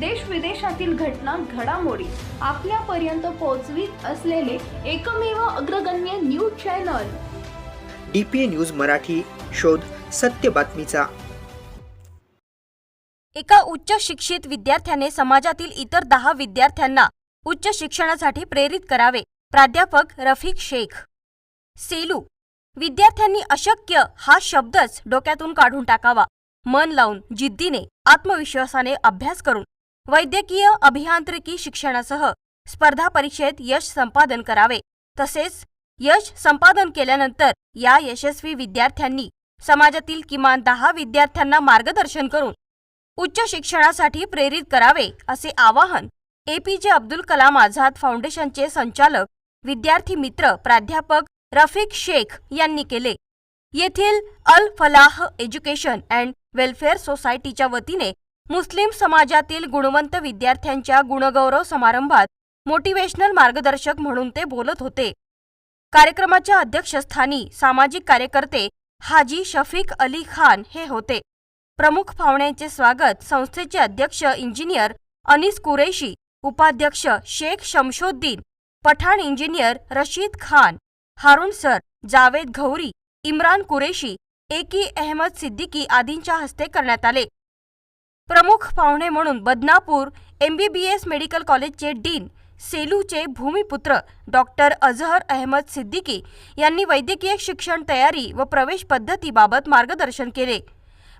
देश विदेशातील घटना घडामोडी आपल्यापर्यंत पोहोचवीत असलेले एकमेव अग्रगण्य news channel. DPA news Marathi शोध सत्य बातमीचा. एका उच्च शिक्षित विद्यार्थ्याने समाजातील इतर दहा विद्यार्थ्यांना उच्च शिक्षणासाठी प्रेरित करावे प्राध्यापक रफिक शेख. सेलू विद्यार्थ्यांनी अशक्य हा शब्दच डोक्यातून काढून टाकावा मन लावून जिद्दीने आत्मविश्वासाने अभ्यास करून वैद्यकीय अभियांत्रिकी शिक्षणासह स्पर्धा परीक्षेत यश संपादन करावे. तसेच यश संपादन केल्यानंतर या यशस्वी विद्यार्थ्यांनी समाजातील किमान दहा विद्यार्थ्यांना मार्गदर्शन करून उच्च शिक्षणासाठी प्रेरित करावे असे आवाहन एपीजे अब्दुल कलाम आझाद फाउंडेशनचे संचालक विद्यार्थी मित्र प्राध्यापक रफिक शेख यांनी केले. येथील Al Falah education and welfare सोसायटीच्या वतीने मुस्लिम समाजातील गुणवंत विद्यार्थ्यांच्या गुणगौरव समारंभात मोटिवेशनल मार्गदर्शक म्हणून ते बोलत होते. कार्यक्रमाच्या अध्यक्षस्थानी सामाजिक कार्यकर्ते हाजी शफीक अली खान हे होते. प्रमुख पाहुण्यांचे स्वागत संस्थेचे अध्यक्ष इंजिनियर अनिस कुरेशी उपाध्यक्ष शेख शमशोद्दीन पठाण इंजिनियर रशीद खान हारून सर जावेद घौरी इम्रान कुरेशी एकी अहमद सिद्दीकी आदींच्या हस्ते करण्यात आले. प्रमुख पाहुणे म्हणून बदनापूर एमबीबीएस मेडिकल कॉलेजचे डीन सेलूचे भूमिपुत्र डॉक्टर अझहर अहमद सिद्दीकी यांनी वैद्यकीय शिक्षण तयारी व प्रवेश पद्धतीबाबत मार्गदर्शन केले.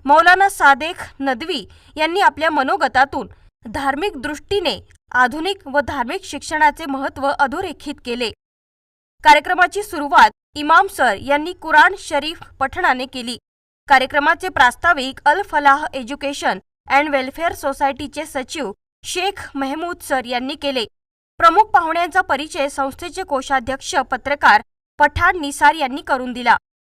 मौलाना सादेख नदवी यांनी आपल्या मनोगतातून धार्मिक दृष्टीने आधुनिक व धार्मिक शिक्षणाचे महत्त्व अधोरेखित केले. कार्यक्रमाची सुरुवात इमाम सर यांनी कुराण शरीफ पठणाने केली. कार्यक्रमाचे प्रास्ताविक Al Falah education and welfare सोसायटीचे सचिव शेख मेहमूद सर यांनी केले. प्रमुख पाहुण्यांचा परिचय संस्थेचे कोषाध्यक्ष पत्रकार पठाण निसार यांनी करून दिला.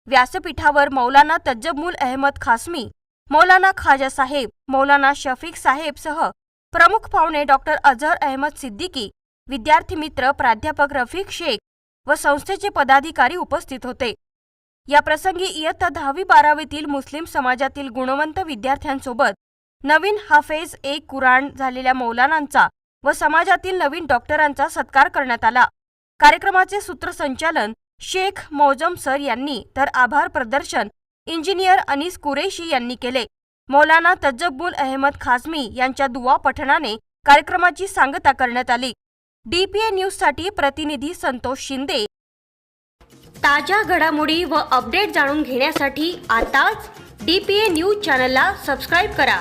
व्यासपीठावर मौलाना तज्जबुल अहमद खासमी मौलाना खाजा साहेब मौलाना शफीक साहेब सह प्रमुख पाहुणे डॉक्टर अझहर अहमद सिद्दीकी विद्यार्थी मित्र प्राध्यापक रफीक शेख व संस्थेचे पदाधिकारी उपस्थित होते. या प्रसंगी इयत्ता दहावी बारावीतील मुस्लिम समाजातील गुणवंत विद्यार्थ्यांसोबत नवीन हाफेज एक कुराण झालेल्या मौलानांचा व समाजातील नवीन डॉक्टरांचा सत्कार करण्यात आला. कार्यक्रमाचे सूत्रसंचालन शेख मौजम सर यांनी तर आभार प्रदर्शन इंजिनियर अनिस कुरेशी यांनी केले. मौलाना तज्जबुल अहमद खाजमी यांच्या दुवा पठणाने कार्यक्रमाची सांगता करण्यात आली. डीपीए न्यूजसाठी प्रतिनिधी संतोष शिंदे. ताज्या घडामोडी व अपडेट जाणून घेण्यासाठी आताच डीपीए न्यूज चॅनलला सबस्क्राईब करा.